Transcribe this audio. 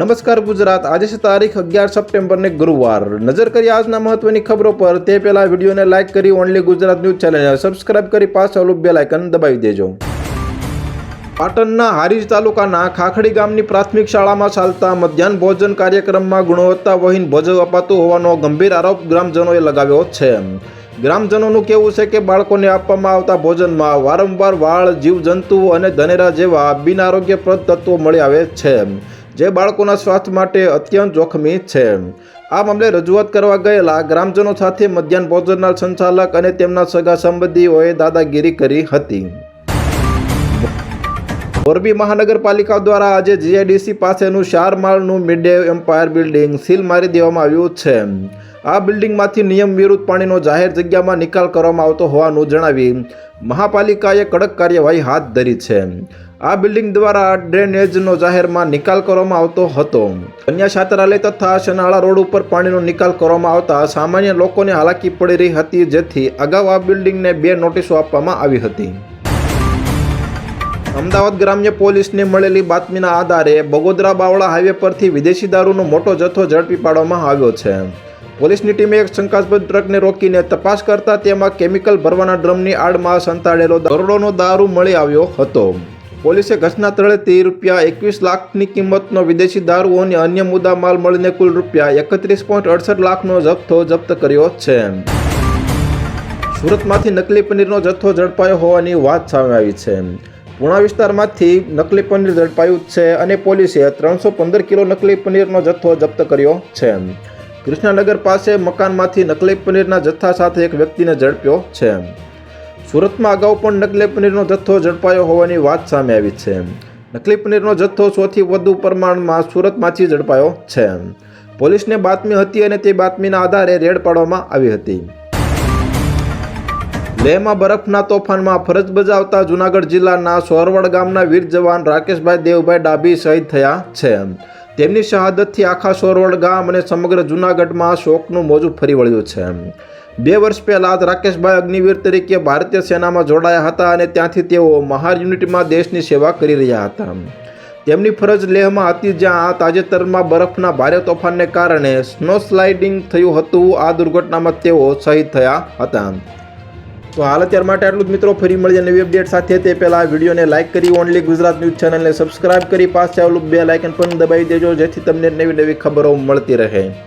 નમસ્કાર ગુજરાત. આજે છે તારીખ અગિયાર સપ્ટેમ્બરને ગુરુવાર. નજર કરી આજના મહત્વની ખબરો પર. તે પહેલા વિડીયોને લાઇક કરી ઓનલી ગુજરાત ન્યૂઝ ચેનલને સબસ્ક્રાઇબ કરી પાછળ બેલ આઇકન દબાવી દેજો. પાટણના હારીજ તાલુકાના ખાખડી ગામની પ્રાથમિક શાળામાં ચાલતા મધ્યાહન ભોજન કાર્યક્રમમાં ગુણવત્તાવહીન ભોજન અપાતું હોવાનો ગંભીર આરોપ ગ્રામજનોએ લગાવ્યો છે. ગ્રામજનોનું કહેવું છે કે બાળકોને આપવામાં આવતા ભોજનમાં વારંવાર વાળ, જીવજંતુઓ અને ધનેરા જેવા બિનઆરોગ્યપ્રદ તત્વો મળી આવે છે. જે બાળકોના સ્વાસ્થ્ય માટે અત્યંત જોખમી છે. આ મામલે રજૂઆત કરવા ગયેલા ગ્રામજનો સાથે મધ્યાહન ભોજનના સંચાલક અને તેમના સગા સંબંધીઓએ દાદાગીરી કરી હતી. મોરબી મહાનગરપાલિકા દ્વારા આજે જીઆઈડીસી પાસેનું ચાર માળનું મિડે એમ્પાયર બિલ્ડિંગ સીલ મારી દેવામાં આવ્યું છે. આ બિલ્ડિંગમાંથી નિયમ વિરુદ્ધ પાણીનો જાહેર જગ્યામાં નિકાલ કરવામાં આવતો હોવાનું જણાવી મહાપાલિકાએ કડક કાર્યવાહી હાથ ધરી છે. આ બિલ્ડિંગ દ્વારા ડ્રેનેજનો જાહેરમાં નિકાલ કરવામાં આવતો હતો. કન્યા છાત્રાલય તથા શનાળા રોડ ઉપર પાણીનો નિકાલ કરવામાં આવતા સામાન્ય લોકોને હાલાકી પડી રહી હતી, જેથી અગાઉ આ બિલ્ડિંગને બે નોટિસો આપવામાં આવી હતી. અમદાવાદ ગ્રામ્ય પોલીસને મળેલી બાતમીના આધારે બગોદરા બાવળા હાઈવે પરથી વિદેશી દારૂનો મોટો જથ્થો ઝડપી પાડવામાં આવ્યો છે. પોલીસની ટીમે એક શંકાસ્પદ ટ્રકને રોકીને તપાસ કરતા તેમાં કેમિકલ ભરવાના ડ્રમની આડમાં સંતાડેલો કરોડોનો દારૂ મળી આવ્યો હતો. પોલીસે ઘસના તળે સ્થળેથી રૂપિયા, એકવીસ લાખની કિંમતનો વિદેશી દારૂ અને અન્ય મુદ્દા માલ મળીને કુલ રૂપિયા એકત્રીસ પોઈન્ટ અડસઠ લાખનો જથ્થો જપ્ત કર્યો છે. સુરતમાંથી નકલી પનીરનો જથ્થો ઝડપાયો હોવાની વાત સામે આવી છે. પૂણા વિસ્તારમાંથી નકલી પનીર ઝડપાયું છે અને પોલીસે ત્રણસો પંદર કિલો નકલી પનીરનો જથ્થો જપ્ત કર્યો છે. કૃષ્ણનગર પાસે મકાનમાંથી નકલી પનીરના જથ્થા સાથે એક વ્યક્તિને ઝડપ્યો છે. સુરતમાં અગાઉ પણ નકલી પનીરનો જથ્થો ઝડપાયો હોવાની વાત સામે આવી છે. નકલી પનીરનો જથ્થો સૌથી વધુ પ્રમાણમાં સુરતમાંથી ઝડપાયો છે. પોલીસને બાતમી હતી અને તે બાતમીના આધારે રેડ પાડવામાં આવી હતી. લેહમાં બરફના તોફાનમાં ફરજ બજાવતા જુનાગઢ જિલ્લાના સોરવડ ગામના વીર જવાન રાકેશભાઈ દેવભાઈ ડાભી શહીદ થયા છે. તેમની શહાદતથી આખા સોરવડ ગામ અને સમગ્ર જુનાગઢમાં શોકનું મોજું ફરી વળ્યું છે. બે વર્ષ પહેલાં રાકેશભાઈ અગ્નિવીર તરીકે ભારતીય સેનામાં જોડાયા હતા અને ત્યાંથી તેઓ મહાર યુનિટમાં દેશની સેવા કરી રહ્યા હતા. તેમની ફરજ લેહમાં હતી જ્યાં તાજેતરમાં બરફના ભારે તોફાનને કારણે સ્નો સ્લાઇડિંગ થયું હતું. આ દુર્ઘટનામાં તેઓ શહીદ થયા હતા. તો હાલ અત્યાર માટે આટલું જ મિત્રો. ફરી મળીએ નવી અપડેટ સાથે. તે પહેલાં વિડીયોને લાઇક કરી ઓનલી ગુજરાત ન્યૂઝ ચેનલને સબસ્ક્રાઇબ કરી, પાસે આવેલું બે લાઇકન પણ દબાવી દેજો, જેથી તમને નવી નવી ખબરો મળતી રહે.